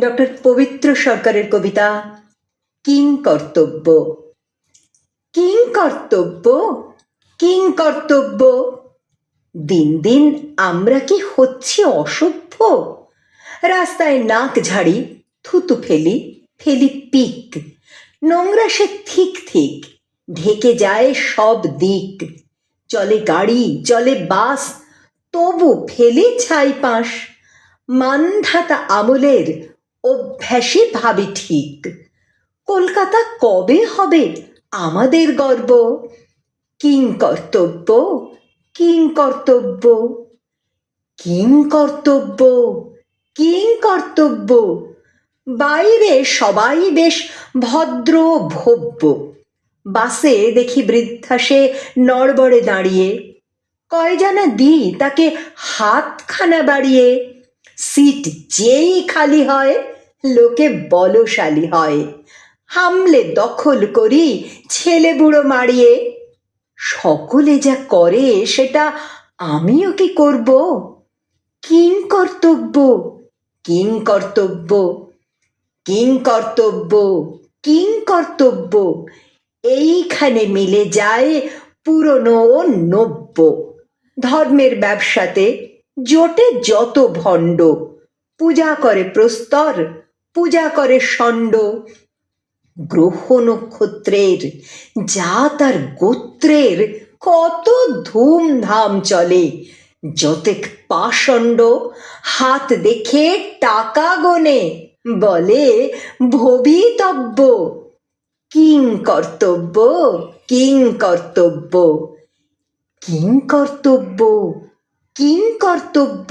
Doctor Pabitra সরকারের কবিতা, কিং কর্তব্য। কিং কর্তব্য? কিং কর্তব্য? দিন দিন আমরা কি হচ্ছি অসভ্য? রাস্তায় নাক ঝাড়ি, থুতু ফেলি ফেলি পিক। নোংরা সে থিক থিক, ঢেকে যায় সব দিক। চলে গাড়ি, চলে বাস, তবু ফেলি ছাই পাশ মানধাতা আমলের অভ্যাসে ভাবি ঠিক। কলকাতা কবে হবে আমাদের গর্ব? কিং কর্তব্য কিং কর্তব্য কিং কর্তব্য কিং কর্তব্য। বাইরে সবাই বেশ ভদ্র ভব্য। বাসে দেখি বৃদ্ধা সে নড়বড়ে দাঁড়িয়ে। কয় জানা দি তাকে হাতখানা বাড়িয়ে সিট যেই খালি হয়, লোকে বলশালী হয়। হামলে দখল করি ছেলে বুড়ো মারিয়ে। সকলে যা করে সেটা আমিও কি করব? কিং কর্তব্য কিং কর্তব্য কিং কর্তব্য কিং কর্তব্য। এইখানে মিলে যায় পুরনো নব্য। ধর্মের ব্যবসাতে জোটে যত ভণ্ড, পূজা করে প্রস্তর, পূজা করে ষণ্ড। গ্রহ নক্ষত্রের যা তার গোত্রের, কত ধুমধাম চলে। যতেক পাষণ্ড, হাত দেখে টাকা গোনে, বলে ভবিতব্য। কিং কর্তব্য কিং কর্তব্য কিং কর্তব্য। কিং কর্তব্য?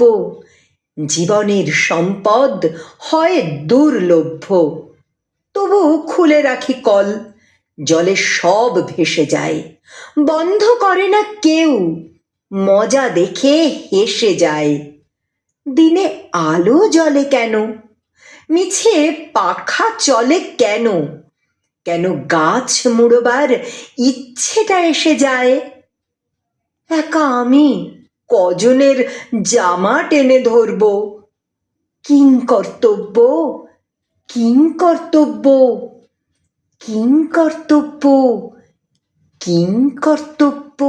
জীবনের সম্পদ হয় দুর্লভ্য। তবু খুলে রাখি কল, জলে সব ভেসে যায়। বন্ধ করে না কেউ, মজা দেখে হেসে যায়। দিনে আলো জ্বলে কেন? মিছে পাখা চলে কেন? কেন গাছ মুড়োবার ইচ্ছেটা এসে যায়? একা আমি কজনের জামা টেনে ধরব? কিং কর্তব্য? কিং কর্তব্য? কিং কর্তব্য? কিং কর্তব্য?